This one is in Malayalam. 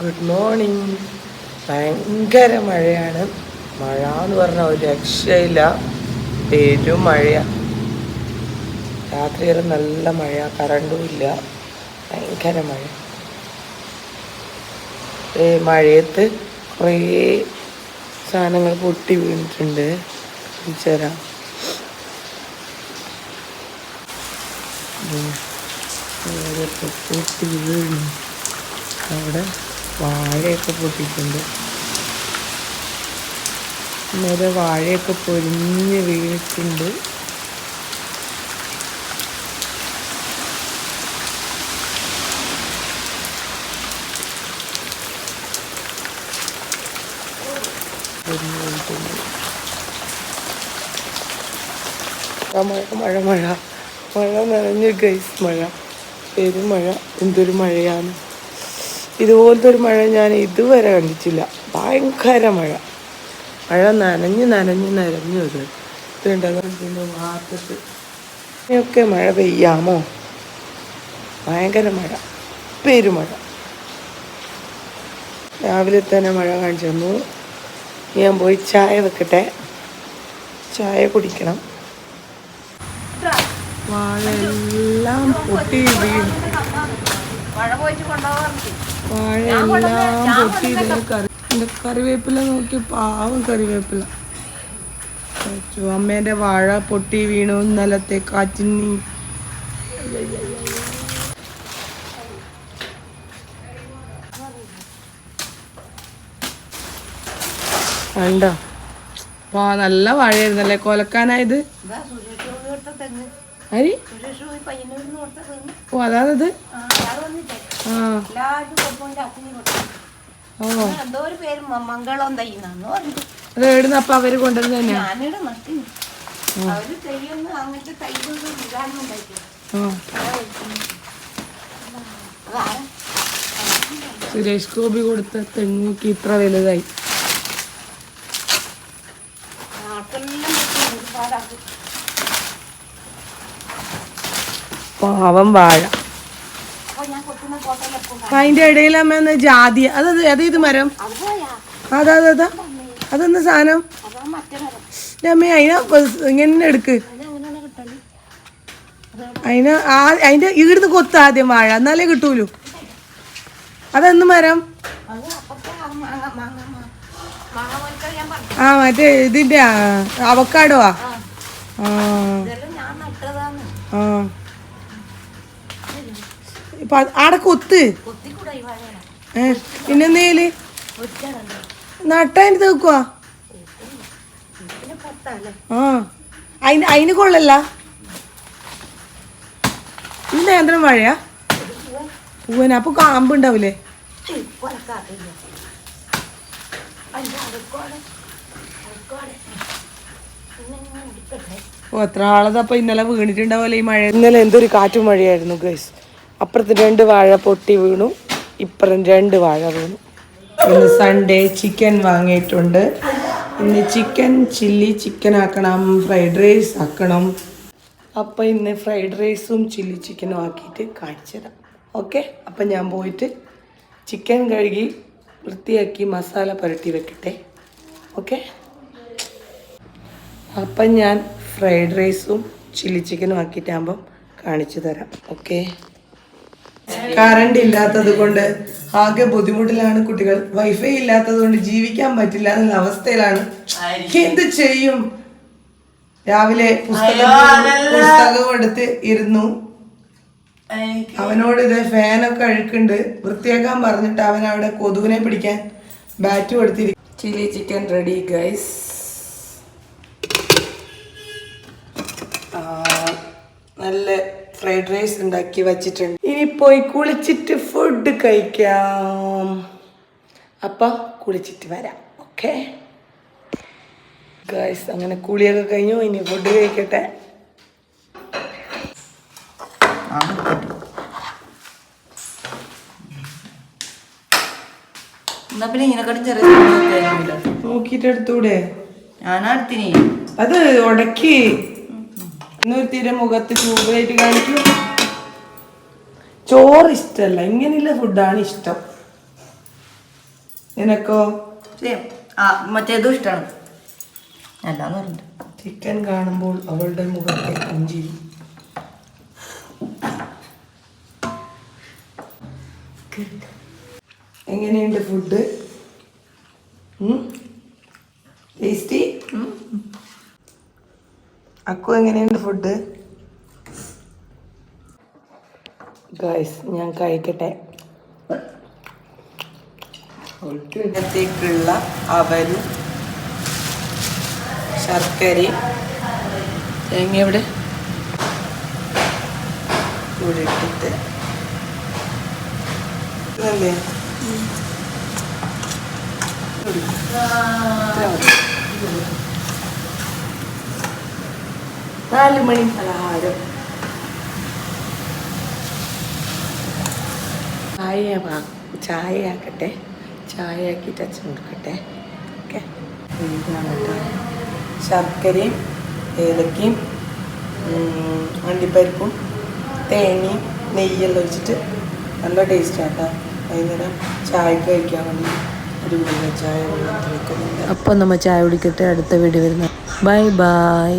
ഗുഡ് മോർണിംഗ് ഭയങ്കര മഴയാണ്. മഴ എന്ന് പറഞ്ഞാൽ ഒരു രക്ഷയില്ല. പെരും മഴയാണ് വരെ നല്ല മഴ കറണ്ടും ഇല്ല. ഭയങ്കര മഴ. ഈ മഴയത്ത് കുറേ സാധനങ്ങൾ പൊട്ടി വീണിട്ടുണ്ട്. ചേരാം പൊട്ടി വീണു. അവിടെ വാഴയൊക്കെ പൊട്ടിയിട്ടുണ്ട്. നേരെ വാഴയൊക്കെ പൊരിഞ്ഞ് വീണിട്ടുണ്ട്. മഴ മഴ മഴ. മഴ നിറഞ്ഞ ഗൈസ് മഴ. പെരുമഴ. എന്തൊരു മഴയാണ്. ഇതുപോലത്തെ ഒരു മഴ ഞാൻ ഇതുവരെ കണ്ടിട്ടില്ല. ഭയങ്കര മഴ. മഴ നനഞ്ഞ് നനഞ്ഞ് നനഞ്ഞു അത്. ഇതുണ്ട് പിന്നെ വാർത്തത്ത് ഇനിയൊക്കെ മഴ പെയ്യാമോ? ഭയങ്കര മഴ. പെരുമഴ. രാവിലെ തന്നെ മഴ കാണിച്ചു തന്നു. ഞാൻ പോയി ചായ വെക്കട്ടെ. ചായ കുടിക്കണം. വാഴ എല്ലാം പൊട്ടി വീണു. മഴ പോയിട്ട് കൊണ്ടുപോകാറുണ്ട് പൊട്ടി ഇതിന് കറി എന്റെ കറിവേപ്പില നോക്കി പാവം കറിവേപ്പില. അച്ചോ, അമ്മേന്റെ വാഴ പൊട്ടി വീണു. ഇന്നലത്തെ കാറ്റിനി കണ്ടോ? വാ നല്ല വാഴയായിരുന്നല്ലേ? കൊലക്കാനായത്? അരി? ഓ അതാണത്? ആ. ഓ അത് എവിടുന്ന് അപ്പൊ അവർ ഉണ്ടാക്കി ആ. സുരേഷ് ഗോപി കൊടുത്ത തെങ്ങൂക്ക് ഇത്ര വലുതായി. പാവം വാഴ. അതിന്റെ ഇടയിൽ അമ്മ ജാതി അത് അത് ഇത് മരം? അത് അതാ അതാ. അതെന്ന സാധനം? അമ്മ അതിനെ ഇങ്ങനെ എടുക്ക്. അതിന് ആ അതിന്റെ ഈടുന്ന് കൊത്ത് ആദ്യം വാഴ എന്നാലേ കിട്ടൂലൂ. അതെന്ത് മരം? ആ മറ്റേ ഇതിന്റെ അവക്കാടോ? ആ. ആ. ഇപ്പൊ ആടെ കൊത്ത് ഏ പിന്നെന്തേൽ? നട്ടാൻ നട്ടതിന് തേക്കുവാ? ആ അതിന് അതിന് കൊള്ളല്ല. ഇത് നേന്ത്രം വാഴയാ? പൂവന. അപ്പൊ കാമ്പ് ഉണ്ടാവൂലേ ഓ എത്ര ആളതപ്പൊ ഇന്നലെ വീണിട്ടുണ്ടാവല്ലേ ഈ മഴ? ഇന്നലെ എന്തൊരു കാറ്റും മഴയായിരുന്നു ഗൈസ് അപ്പുറത്ത് രണ്ട് വാഴ പൊട്ടി വീണു. ഇപ്പുറം രണ്ട് വാഴ വീണു. ഇന്ന് സൺഡേ ചിക്കൻ വാങ്ങിയിട്ടുണ്ട്. ഇന്ന് ചിക്കൻ ചില്ലി ചിക്കൻ ആക്കണം ഫ്രൈഡ് റൈസ് ആക്കണം. അപ്പം ഇന്ന് ഫ്രൈഡ് റൈസും ചില്ലി ചിക്കനും ആക്കിയിട്ട് കാണിച്ചു തരാം. ഓക്കെ അപ്പം ഞാൻ പോയിട്ട് ചിക്കൻ കഴുകി വൃത്തിയാക്കി മസാല പുരട്ടി വെക്കട്ടെ. ഓക്കെ അപ്പം ഞാൻ ഫ്രൈഡ് റൈസും ചില്ലി ചിക്കനും ആക്കിയിട്ടാകുമ്പം കാണിച്ചു തരാം. ഓക്കെ കറണ്ട് ഇല്ലാത്തത് കൊണ്ട് ആകെ ബുദ്ധിമുട്ടിലാണ് കുട്ടികൾ. വൈഫൈ ഇല്ലാത്തത് കൊണ്ട് ജീവിക്കാൻ പറ്റില്ല എന്നുള്ള അവസ്ഥയിലാണ്. എന്ത് ചെയ്യും? രാവിലെ പുസ്തകം പുസ്തകം എടുത്ത് ഇരുന്നു. അവനോട് ഇത് ഫാനൊക്കെ അഴുക്കുണ്ട്. വൃത്തിയാക്കാൻ പറഞ്ഞിട്ട് അവൻ അവിടെ കൊതുകിനെ പിടിക്കാൻ ബാറ്റ് കൊടുത്തിരിക്കും ചില്ലി ചിക്കൻ റെഡി ഗൈസ് നല്ല ഫ്രൈഡ് റൈസ് ഉണ്ടാക്കി വച്ചിട്ടുണ്ട്. ഇനി പോയി കുളിച്ചിട്ട് ഫുഡ് കഴിക്കാം. അപ്പൊ കുളിച്ചിട്ട് വരാം ഓക്കെ ഗൈസ് അങ്ങനെ കുളിയൊക്കെ കഴിഞ്ഞു ഇനി ഫുഡ് കഴിക്കട്ടെ. നോക്കിട്ടെടുത്തൂടെ ഞാനടുത്തിനി അത് ഉടക്കി. തീരെ മുഖത്ത് ചൂടായിട്ട് കാണിക്കും. ചോറ് ഇഷ്ടമല്ല ഇങ്ങനെയുള്ള ഫുഡാണ് ഇഷ്ടം? നിനക്കോ? ആ മറ്റേതും ഇഷ്ടമാണ് അല്ലാന്ന് പറഞ്ഞിട്ട്? ചിക്കൻ കാണുമ്പോൾ അവളുടെ മുഖത്തെ പുഞ്ചിരി. എങ്ങനെയുണ്ട് ഫുഡ് ടേസ്റ്റി അക്കു എങ്ങനെയുണ്ട് ഫുഡ് ഗായ്സ് ഞാൻ കഴിക്കട്ടെ. ഇന്നത്തേക്കുള്ള അവലും ശർക്കരയും തേങ്ങ ഇവിടെ? നാല് മണി. പലഹാരം ചായ ചായ ആക്കട്ടെ ചായ ആക്കിയിട്ട് അച്ഛൻ കൊടുക്കട്ടെ. ഓക്കെ. കേട്ടോ ശർക്കരയും ഏലക്കയും അണ്ടിപ്പരിപ്പും തേങ്ങയും നെയ്യെല്ലാം ഒഴിച്ചിട്ട് നല്ല ടേസ്റ്റ് ആട്ടോ. വൈകുന്നേരം ചായക്ക് കഴിക്കാൻ വേണ്ടി അടിപൊളി ചായ വെക്കുന്നുണ്ട്. അപ്പം നമ്മൾ ചായ കുടിക്കട്ടെ. അടുത്ത വീട് വരുന്ന ബൈ ബൈ.